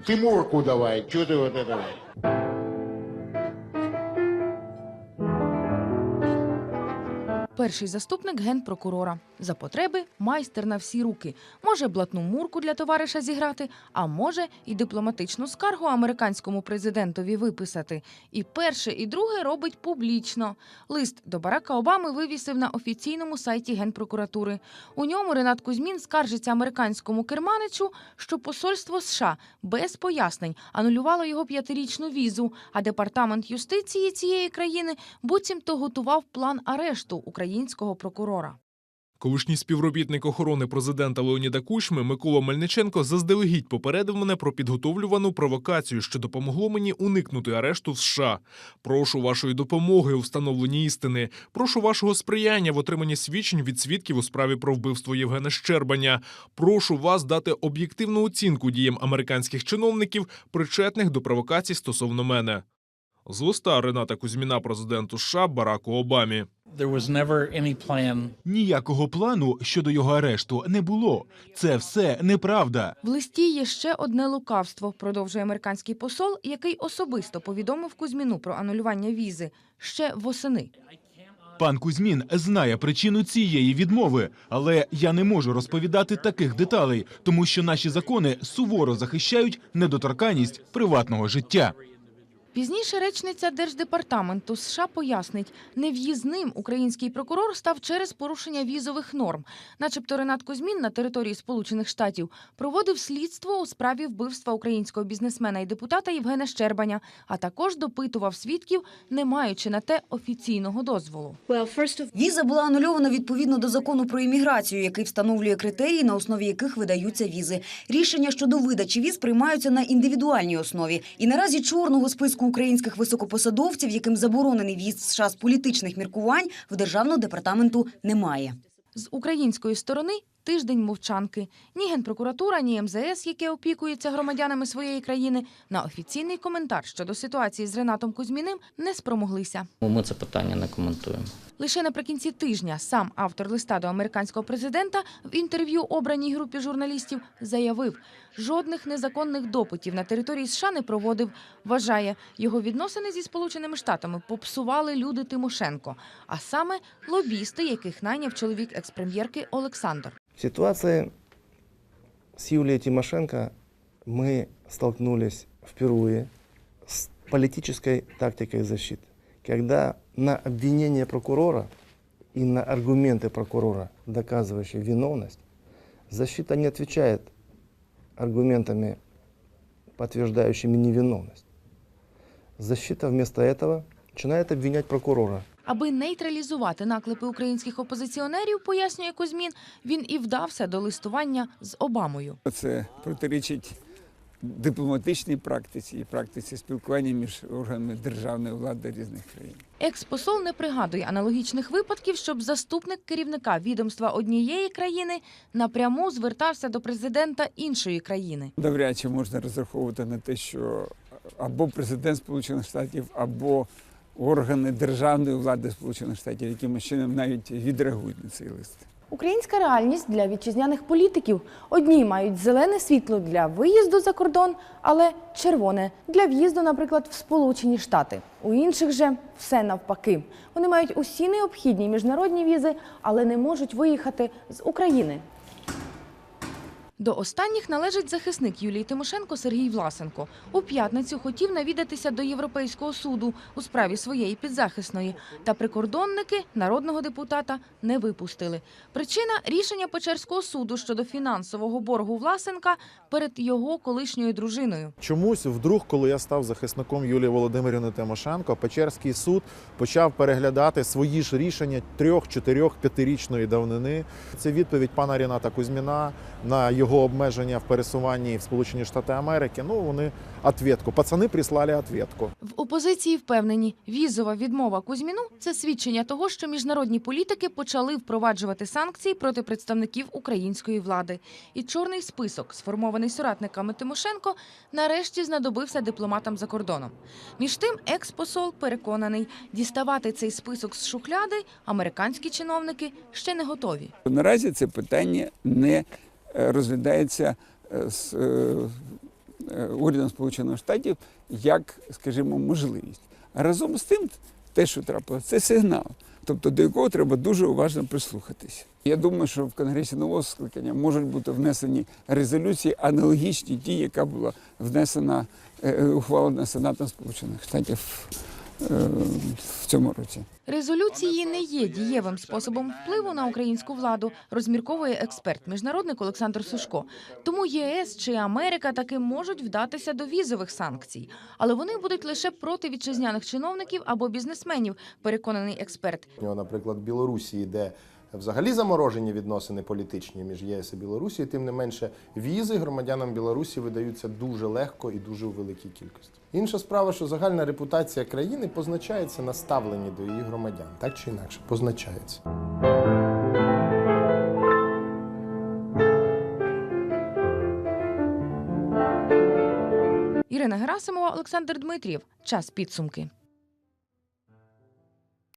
Тимурку давай, что ты вот это? Перший заступник генпрокурора. За потреби майстер на всі руки. Може блатну мурку для товариша зіграти, а може і дипломатичну скаргу американському президентові виписати. І перше, і друге робить публічно. Лист до Барака Обами вивісив на офіційному сайті генпрокуратури. У ньому Ренат Кузьмін скаржиться американському керманичу, що посольство США без пояснень анулювало його п'ятирічну візу, а департамент юстиції цієї країни буцімто готував план арешту українського прокурора. Колишній співробітник охорони президента Леоніда Кучми Микола Мельниченко заздалегідь попередив мене про підготовлювану провокацію, що допомогло мені уникнути арешту в США. Прошу вашої допомоги у встановленні істини. Прошу вашого сприяння в отриманні свідчень від свідків у справі про вбивство Євгена Щербаня. Прошу вас дати об'єктивну оцінку діям американських чиновників, причетних до провокацій стосовно мене. З листа Рената Кузьміна президенту США Бараку Обамі. There was never any plan Ніякого плану щодо його арешту не було. Це все неправда. В листі є ще одне лукавство, продовжує американський посол, який особисто повідомив Кузьміну про анулювання візи ще восени. Пан Кузьмін знає причину цієї відмови, але я не можу розповідати таких деталей, тому що наші закони суворо захищають недоторканність приватного життя. Пізніше речниця Держдепартаменту США пояснить, нев'їзним український прокурор став через порушення візових норм. Начебто Ренат Кузьмін на території Сполучених Штатів проводив слідство у справі вбивства українського бізнесмена і депутата Євгена Щербаня, а також допитував свідків, не маючи на те офіційного дозволу. Віза була анульована відповідно до закону про імміграцію, який встановлює критерії, на основі яких видаються візи. Рішення щодо видачі віз приймаються на індивідуальній основі. І наразі чорного списку українських високопосадовців, яким заборонений в'їзд в США з політичних міркувань, в державного департаменту немає. З української сторони тиждень мовчанки. Ні генпрокуратура, ні МЗС, яке опікується громадянами своєї країни, на офіційний коментар щодо ситуації з Ренатом Кузьміним не спромоглися. Ми це питання не коментуємо. Лише наприкінці тижня сам автор листа до американського президента в інтерв'ю обраній групі журналістів заявив, жодних незаконних допитів на території США не проводив. Вважає, його відносини зі Сполученими Штатами попсували люди Тимошенко, а саме лобісти, яких найняв чоловік експрем'єрки Олександр. В ситуации с Юлией Тимошенко мы столкнулись впервые с политической тактикой защиты, когда на обвинение прокурора и на аргументы прокурора, доказывающие виновность, защита не отвечает аргументами, подтверждающими невиновность. Защита вместо этого начинает обвинять прокурора – Аби нейтралізувати наклепи українських опозиціонерів, пояснює Кузьмін, він і вдався до листування з Обамою. Це протирічить дипломатичній практиці і практиці спілкування між органами державної влади різних країн. Експосол не пригадує аналогічних випадків, щоб заступник керівника відомства однієї країни напряму звертався до президента іншої країни. Навряд чи можна розраховувати на те, що або президент Сполучених Штатів, або органи державної влади Сполучених Штатів якимось чином навіть відреагують на цей лист. Українська реальність для вітчизняних політиків. Одні мають зелене світло для виїзду за кордон, але червоне для в'їзду, наприклад, в Сполучені Штати. У інших же все навпаки. Вони мають усі необхідні міжнародні візи, але не можуть виїхати з України. До останніх належить захисник Юлії Тимошенко Сергій Власенко. У п'ятницю хотів навідатися до Європейського суду у справі своєї підзахисної. Та прикордонники народного депутата не випустили. Причина рішення Печерського суду щодо фінансового боргу Власенка перед його колишньою дружиною. Чомусь, вдруг, коли я став захисником Юлії Володимирівни Тимошенко, Печерський суд почав переглядати свої ж рішення трьох, чотирьох, п'ятирічної давнини. Це відповідь пана Ріната Кузьміна на його обмеження в пересуванні в Сполучені Штати Америки. Ну вони ответку. Пацани прислали ответку. В опозиції впевнені, візова відмова Кузьміну – це свідчення того, що міжнародні політики почали впроваджувати санкції проти представників української влади. І чорний список, сформований соратниками Тимошенко, нарешті знадобився дипломатам за кордоном. Між тим, експосол переконаний, діставати цей список з шухляди американські чиновники ще не готові. Наразі це питання не розглядається е, з е, е, урядом Сполучених Штатів як, скажімо, можливість. А разом з тим, те, що трапилося, це сигнал, тобто до якого треба дуже уважно прислухатися. Я думаю, що в Конгресі нового скликання можуть бути внесені резолюції, аналогічні тій, яка була внесена, е, ухвалена Сенатом Сполучених Штатів е, в цьому році. Резолюції не є дієвим способом впливу на українську владу, розмірковує експерт, міжнародник Олександр Сушко. Тому ЄС чи Америка таки можуть вдатися до візових санкцій, але вони будуть лише проти вітчизняних чиновників або бізнесменів, переконаний експерт. Наприклад, Білорусі, де взагалі заморожені відносини політичні між ЄС і Білорусією, тим не менше візи громадянам Білорусі видаються дуже легко і дуже у великій кількості. Інша справа, що загальна репутація країни позначається на ставленні до її громадян, так чи інакше, позначається. Ірина Герасимова, Олександр Дмитрієв. Час підсумки.